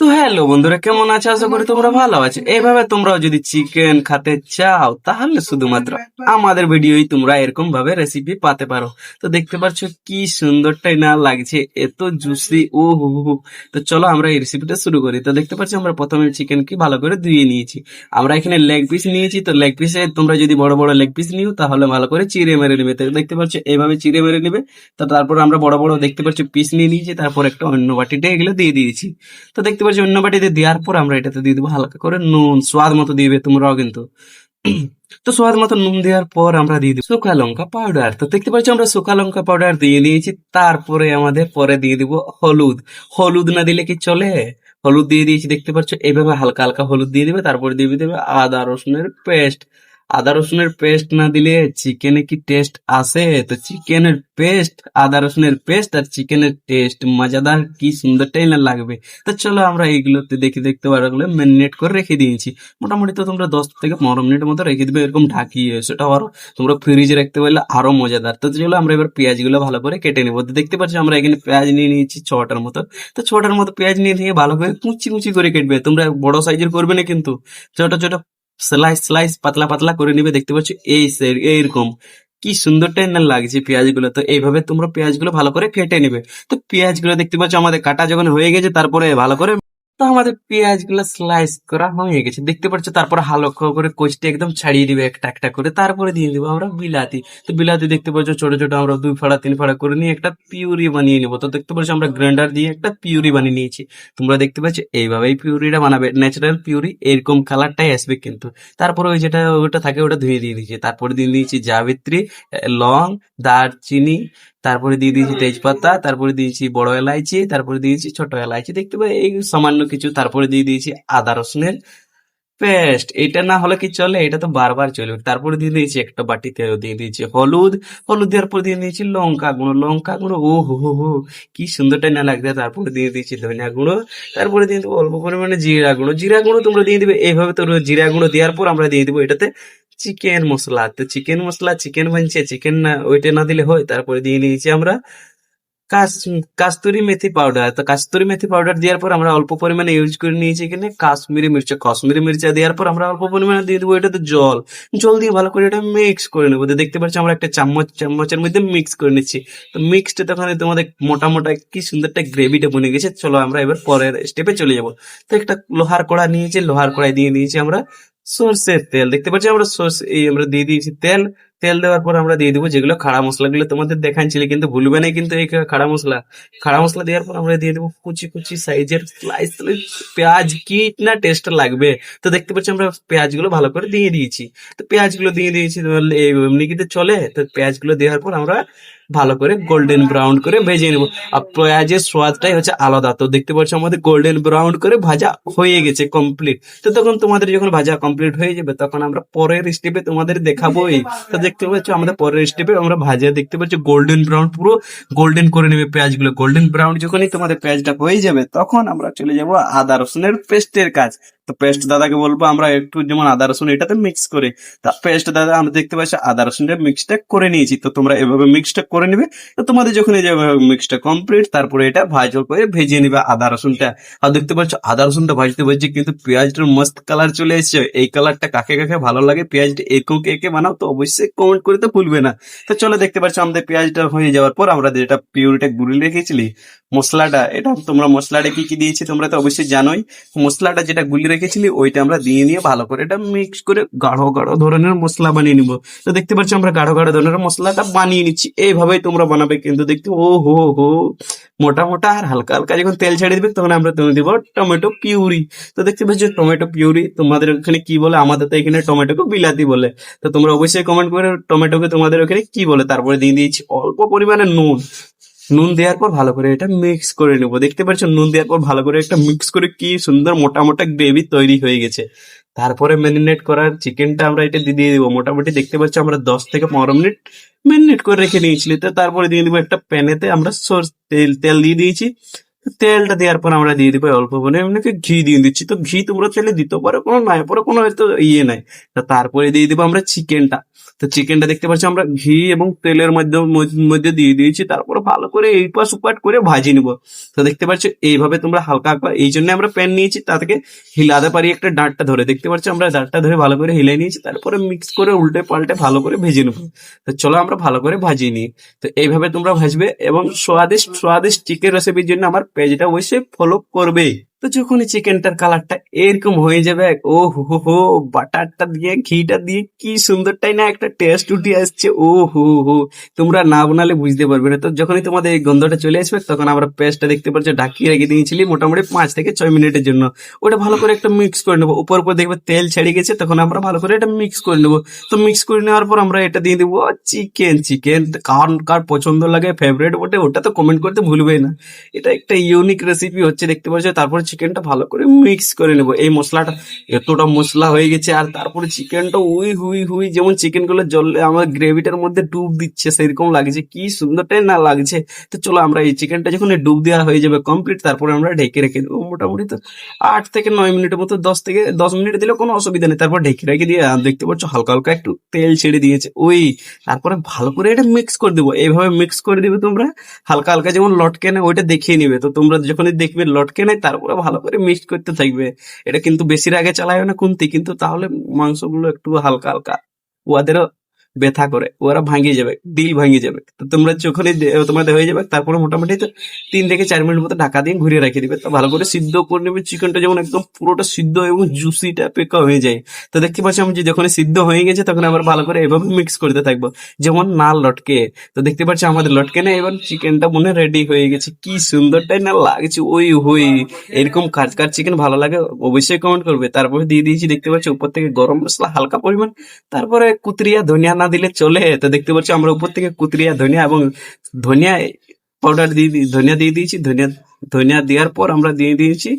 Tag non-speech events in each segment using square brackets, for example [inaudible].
তো হ্যালো বন্ধুরা, কেমন আছো? আশা করি তোমরা ভালো আছো। এইভাবে তোমরাও যদি চিকেন খেতে চাও, তাহলে শুধুমাত্র আমাদের ভিডিওই তোমরা এরকম ভাবে রেসিপি পাতে পারো। তো দেখতে পাচ্ছ কি সুন্দরটাই না লাগছে, এত জুসি ও হু হু। তো চলো আমরা এই রেসিপিটা শুরু করি। তো দেখতে পাচ্ছ আমরা প্রথমে চিকেন কি ভালো করে ধুয়ে নিয়েছি। আমরা এখানে লেগ পিস নিয়েছি, তো লেগ পিসে তোমরা যদি বড় বড় লেগ পিস নিও, তাহলে ভালো করে চিড়ে মেরে নেবে। তো দেখতে পাচ্ছ এইভাবে চিড়ে মেরে নেবে। তো তারপর আমরা বড় বড় দেখতে পাচ্ছ পিস নিয়ে নিয়েছি, তারপর একটা অন্য বাটিতে এগুলো দিয়ে দিয়েছি। তো দেখতে পাচ্ছি অন্য বাটিতে দেওয়ার পর আমরা এটাতে দিয়ে দেবো হালকা করে নুন, স্বাদ মতো দিবে, তোমরাও কিন্তু। [clears throat] তো স্বাদ মতো নুন দেওয়ার পর আমরা দিয়ে দিই শুকা লঙ্কা পাউডার তো দেখতে পাচ্ছি আমরা শুকা লঙ্কা পাউডার দিয়ে দিয়েছি, তারপরে আমাদের পরে দিয়ে দিব হলুদ। হলুদ না দিলে কি চলে? হলুদ দিয়ে দিয়েছি, দেখতে পাচ্ছ এইভাবে হালকা হালকা হলুদ দিয়ে দিবে, তারপরে দিয়ে দেবে আদা রসুনের পেস্ট আদা রসুনের পেস্ট না দিলে চিকেনে কি টেস্ট আসে? তো চিকেনের পেস্ট আদা রসুনের পেস্ট আর চিকেনের টেস্ট মজাদার কি সুন্দরটাই না লাগবে? তো চলো আমরা এইগুলোতে দেখে দেখতে পারো ম্যারিনেট করে রেখে দিয়েছি। মোটামুটি তো তোমরা দশ থেকে পনেরো মিনিটের মতো রেখে দিবে, এরকম ঢাকিয়ে সেটা আরও তোমরা ফ্রিজে রাখতে পারলে আরও মজাদার। তো চলো আমরা এবার পেঁয়াজগুলো ভালো করে কেটে নেব। দেখতে পাচ্ছি আমরা এখানে পেঁয়াজ নিয়ে নিয়েছি ছটার মতো। তো ছটার মতো পেঁয়াজ নিয়ে নিয়ে ভালো করে কুচি কুচি করে কেটবে। তোমরা বড় সাইজের করবে না কিন্তু। ছোট ছোট স্লাইস স্লাইস পাতলা পাতলা করে নিবে, দেখতে পাচ্ছ, এই এইরকম। কি সুন্দর না লাগছে পেঁয়াজগুলো। তো এইভাবে তোমরা পেঁয়াজগুলো ভালো করে ফেটে নিবে। তো পেঁয়াজগুলো দেখতে পাচ্ছ, আমাদের কাটা যখন হয়ে গেছে, তারপরে ভালো করে তো আমাদের পেঁয়াজ পেঁয়াজগুলো স্লাইস করা হয়ে গেছে। দেখতে পাচ্ছ, তারপরে হালকা করে কোচটা একদম ছাড়িয়ে দিবে একটা একটা করে। তারপরে দিয়ে দিব আমরা বিলাতি। তো বিলাতি দেখতে পাচ্ছ, ছোট ছোট আমরা দুই ফাড়া, তিন ফাড়া করে নিয়ে একটা পিউরি বানিয়ে নেব। তো দেখতে পাচ্ছ, আমরা গ্রাইন্ডার দিয়ে একটা পিউরি বানিয়ে নিয়েছি। তোমরা দেখতে পাচ্ছ, এইভাবেই পিউরিটা বানাবে। ন্যাচারাল পিউরি, এরকম কালারটাই আসবে কিন্তু। তারপরে ওই যেটা, ওটা থাকে, ওটা ধুয়ে দিয়ে দিয়েছি। তারপরে দিয়ে দিয়েছি জাবিত্রী লং, দারচিনি তারপরে দিয়ে দিয়েছি তেজপাতা, তারপরে দিয়েছি বড় এলাইচি, তারপরে দিয়েছি ছোট এলাইচি। দেখতে পাই এই সামান্য কিছু। তারপরে দিয়ে দিয়েছি আদা রসুনের পেস্ট। এটা না হলে কি চলে? এটা তো বারবার চলবে তারপরে দিয়ে দিয়েছি একটা বাটিতে দিয়ে দিয়েছি হলুদ। হলুদ দেওয়ার পর দিয়ে দিয়েছি লঙ্কা গুঁড়ো। লঙ্কা গুঁড়ো ও হো হো হো, কি সুন্দরটা না লাগবে তারপরে দিয়ে দিয়েছি ধনিয়া গুঁড়ো। তারপরে দিয়ে দেবো অল্প পরিমাণে জিরা গুঁড়ো। জিরা গুঁড়ো তোমরা দিয়ে দিবে। এইভাবে তো জিরা গুঁড়ো দেওয়ার পর আমরা দিয়ে দিবো এটাতে চিকেন মশলা। তো চিকেন মশলা, চিকেন বানছে চিকেন না, ওইটা না দিলে হয়, তারপরে দিয়ে দিয়েছি আমরা কাস- কাস্তুরি মেথি পাউডার। তো কাস্তুরি মেথি পাউডার দেওয়ার পর আমরা অল্প পরিমাণে ইউজ করে নিয়েছি এখানে কাশ্মীরি মির্চা। কাশ্মীরি মির্চা দেওয়ার পর আমরা অল্প পরিমাণে দিয়ে দেবো এটাতে জল। জল দিয়ে ভালো করে এটা মিক্স করে নেব। তো দেখতে পাচ্ছি আমরা একটা চামচ, চামচের মধ্যে মিক্স করে নিচ্ছি। তো মিক্সড তখন তোমাদের মোটা মোটা কি সুন্দর একটা গ্রেভিটা বনে গেছে। চলো আমরা এবার পরের স্টেপে চলে যাব। তো একটা লোহার কড়া নিয়েছি, লোহার কড়াই দিয়ে দিয়েছি আমরা সর্ষের তেল। দেখতে পাচ্ছি আমরা সর্ষে, এই আমরা দিয়ে দিয়েছি তেল। তেল দেওয়ার পর আমরা দিয়ে দিব যেগুলো খাড়া মশলাগুলো তোমাদের দেখাচ্ছিল কিন্তু ভুলবে না কিন্তু এই খাড়া মশলা। খাড়া মশলা দেওয়ার পর আমরা দিয়ে দেবো কুচি কুচি সাইজের স্লাইস পেঁয়াজ। কি না টেস্ট লাগবে? তো দেখতে পাচ্ছি আমরা পেঁয়াজগুলো ভালো করে দিয়ে দিয়েছি। তো পেঁয়াজগুলো দিয়ে দিয়েছি এমনি কিন্তু চলে। তো পেঁয়াজগুলো দেওয়ার পর আমরা ভালো করে গোল্ডেন ব্রাউন করে ভেজে নেব। আর পেঁয়াজের স্বাদটাই হচ্ছে আলাদা। তো দেখতে পাচ্ছ আমাদের গোল্ডেন ব্রাউন করে ভাজা হয়ে গেছে কমপ্লিট তো তখন তোমাদের যখন ভাজা কমপ্লিট হয়ে যাবে, তখন আমরা পরের স্টেপে তোমাদের দেখাবোই। তো দেখতে পাচ্ছ আমাদের পরের স্টেপে আমরা ভাজা দেখতে পাচ্ছ গোল্ডেন ব্রাউন পুরো গোল্ডেন করে নেবে পেঁয়াজগুলো। গোল্ডেন ব্রাউন যখনই তোমাদের পেঁয়াজটা হয়ে যাবে, তখন আমরা চলে যাব আদা রসুনের পেস্টের কাজ। তো পেস্ট দাদাকে বলব, আমরা একটু যেমন আদা, রসুন এটাতে মিক্স করে। তা পেস্ট দাদা, আমরা দেখতে পাচ্ছি আদা রসুনের মিক্সটা করে নিয়েছি। তো তোমরা এভাবে মিক্সটা করে নিবে। তো তোমাদের যখন এই যে মিক্সটা কমপ্লিট তারপরে এটা ভাজা করে ভেজে নিবে আদা, রসুনটা। আর দেখতে পাচ্ছ, আদা, রসুনটা ভাজতে ভাজতে কিন্তু পেঁয়াজটার মস্ত কালার চলে এসেছে। এই কালারটা কাকে কাকে ভালো লাগে, পেঁয়াজটা এরকম কে কে বানাও, তো অবশ্যই কমেন্ট করে তো ভুলবে না। তো চলো দেখতে পাচ্ছ, আমাদের পেঁয়াজটা হয়ে যাওয়ার পর আমরা যেটা পিউরিটা গুলি রেখেছিলি মশলাটা এটা তোমরা মশলাটা কি কি দিয়েছি তোমরা তো অবশ্যই জানোই। মশলাটা যেটা গুলি রেখেছিলি, ওইটা আমরা দিয়ে নিয়ে ভালো করে এটা মিক্স করে গাঢ় গাঢ় ধরনের মশলা বানিয়ে নিব। তো দেখতে পাচ্ছ আমরা গাঢ় গাঢ় ধরনের মশলাটা বানিয়ে নিচ্ছি। এইভাবেই তোমরা বানাবে কিন্তু দেখতে, ও হো হো, মোটা মোটা আর হালকা হালকা। যখন তেল ছেড়ে দিবে, তখন আমরা তুমি দিব টমেটো পিউরি। তো দেখতে পাচ্ছ টমেটো পিউরি, তোমাদের ওখানে কি বলে? আমাদের তো এখানে টমেটোকে বিলাতি বলে। তো তোমরা অবশ্যই কমেন্ট করে টমেটোকে তোমাদের ওখানে কি বলে? তারপরে দিয়ে দিয়েছি অল্প পরিমাণে নুন। নুন দেওয়ার পর ভালো করে এটা মিক্স করে নেব। দেখতে পাচ্ছ, নুন দেওয়ার পর ভালো করে একটা মিক্স করে কি সুন্দর মোটা মোটা গ্রেভি তৈরি হয়ে গেছে। তারপরে ম্যারিনেট করার চিকেনটা আমরা এটা দিয়ে দেবো। মোটামুটি দেখতে পাচ্ছ, আমরা দশ থেকে পনেরো মিনিট ম্যারিনেট করে রেখে নিয়েছিলি তো তারপরে দিয়ে দিবো একটা প্যানেতে আমরা সর্ষ তেল তেল দিয়ে দিয়েছি। তেলটা দেওয়ার পর আমরা দিয়ে দিবো অল্প করে এমনিতে ঘি দিয়ে দিচ্ছি। তো ঘি তোমরা চাইলে দিতে পারো, কোনো নাই, পরে কোনো হয়তো ইয়ে নাই। তা তারপরে দিয়ে দিবো আমরা চিকেনটা। তো চিকেনটা দেখতে পাচ্ছি আমরা ঘি এবং তেলের মধ্যে মধ্যে দিয়ে দিয়েছি। তারপরে ভালো করে এই পাশ উপাট করে ভাজি নিব। তো দেখতে পাচ্ছ এইভাবে তোমরা হালকা এই জন্য আমরা প্যান নিয়েছি, তা থেকে হিলাতে পারি একটা ডাঁটটা ধরে। দেখতে পাচ্ছ আমরা ডাঁটটা ধরে ভালো করে হিলাই নিয়েছি, তারপরে মিক্স করে উল্টে পাল্টে ভালো করে ভেজে নেব। তো চলো আমরা ভালো করে ভাজিয়ে নিই। তো এইভাবে তোমরা ভাজবে এবং স্বাদিষ্ট স্বাদিষ্ট চিকেন রেসিপির জন্য আমার পেজটা অবশ্যই ফলো করবে তো যখনই চিকেনটার কালারটা এরকম হয়ে যাবে, ও হো হো বাটারটা দিয়ে, ঘিটা দিয়ে কি সুন্দরটাই না একটা টেস্ট উঠে আসছে, ও হো হো। তোমরা না বানালে বুঝতে পারবে না। তো যখনই তোমাদের এই গন্ধটা চলে আসবে, তখন আমরা পেস্টটা দেখতে পাচ্ছ, ঢাকিয়ে রেখে দিয়েছিলি মোটামুটি পাঁচ থেকে ছয় মিনিটের জন্য। ওটা ভালো করে একটা মিক্স করে নেব। উপর উপর দেখবে তেল ছেড়ে গেছে, তখন আমরা ভালো করে এটা মিক্স করে নেব। তো মিক্স করে নেওয়ার পর আমরা এটা দিয়ে দেবো চিকেন চিকেন কার কার পছন্দ লাগে ফেভারিট বটে, ওটা তো কমেন্ট করতে ভুলবেই না। এটা একটা ইউনিক রেসিপি হচ্ছে, দেখতে পাচ্ছ। তারপর চিকেনটা ভালো করে মিক্স করে নেব। এই মশলাটা এতটা মশলা হয়ে গেছে, আর তারপরে চিকেনটা উই, হুই হুই, যেমন চিকেনগুলো জলে, আমার গ্রেভিটার মধ্যে ডুব দিচ্ছে, সেরকম লাগছে, কি সুন্দরটাই না লাগছে। তো চলো আমরা এই চিকেনটা যখন ডুব দেওয়া হয়ে যাবে কমপ্লিট তারপরে আমরা ঢেকে রেখে দেবো। মোটামুটি তো আট থেকে নয় মিনিটের মতো, দশ থেকে দশ মিনিট দিলে কোনো অসুবিধা নেই। তারপর ঢেকে রেখে দিয়ে দেখতে পাচ্ছ হালকা হালকা একটু তেল ছেড়ে দিয়েছে। ওই, তারপরে ভালো করে এটা মিক্স করে দেবো। এইভাবে মিক্স করে দিবে তোমরা, হালকা হালকা যেমন লটকে নেয়, ওইটা দেখিয়ে নিবে। তো তোমরা যখনই দেখবে লটকে নেয়, তারপরে ভালো করে মিক্সড করতে থাকবে। এটা কিন্তু বেশির আগে চালায় না কুন্তি, কিন্তু তাহলে মাংসগুলো একটু হালকা হালকা। ওদেরও ব্যথা করে, ওরা ভাঙিয়ে যাবে ডিল ভাঙিয়ে যাবে। তো তোমরা যখনই তোমাদের হয়ে যাবে, তারপরে মোটামুটি তিন থেকে চার মিনিট মতো ঢাকা দিয়ে ঘুরিয়ে রেখে দিবে। তো ভালো করে সিদ্ধ করে নেবে চিকেনটা যেমন একদম পুরোটা সিদ্ধ এবং জুসিটা পেকা হয়ে যায়। তো দেখতে পাচ্ছি আমি যখন সিদ্ধ হয়ে গেছে, তখন আবার ভালো করে এভাবে মিক্স করতে থাকব। যেমন না লটকে। তো দেখতে পাচ্ছি আমাদের লটকে না, এবার চিকেনটা মনে রেডি হয়ে গেছে। কি সুন্দরটাই না লাগছে, ওই হই এরকম কাজ কাজ চিকেন ভালো লাগে, অবশ্যই কমেন্ট করবে। তারপরে দিয়ে দিয়েছি, দেখতে পাচ্ছি উপর থেকে গরম মশলা হালকা পরিমাণ। তারপরে কুতরিয়া ধনিয়া না দিলে চলে। তো দেখতে পাচ্ছি আমরা উপর থেকে কুতরিয়া ধনিয়া এবং ধনিয়া পাউডার দিয়ে ধনিয়া দিয়ে দিয়েছি। ধনিয়া ধনিয়া দেওয়ার পর আমরা দিয়ে দিয়েছি।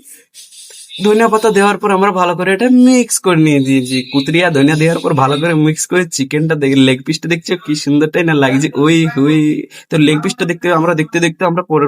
ধনিয়া পাতা দেওয়ার পর আমরা ভালো করে এটা মিক্স করে নিয়ে দিয়েছি। কুতরিয়া, ধনিয়া দেওয়ার পর ভালো করে মিক্স করে চিকেনটা দেখে লেগ পিসটা দেখছ? কি সুন্দরটাই না লাগছে। ওই ওই। তো লেগ পিসটা দেখতে, আমরা দেখতে দেখতে আমরা পরে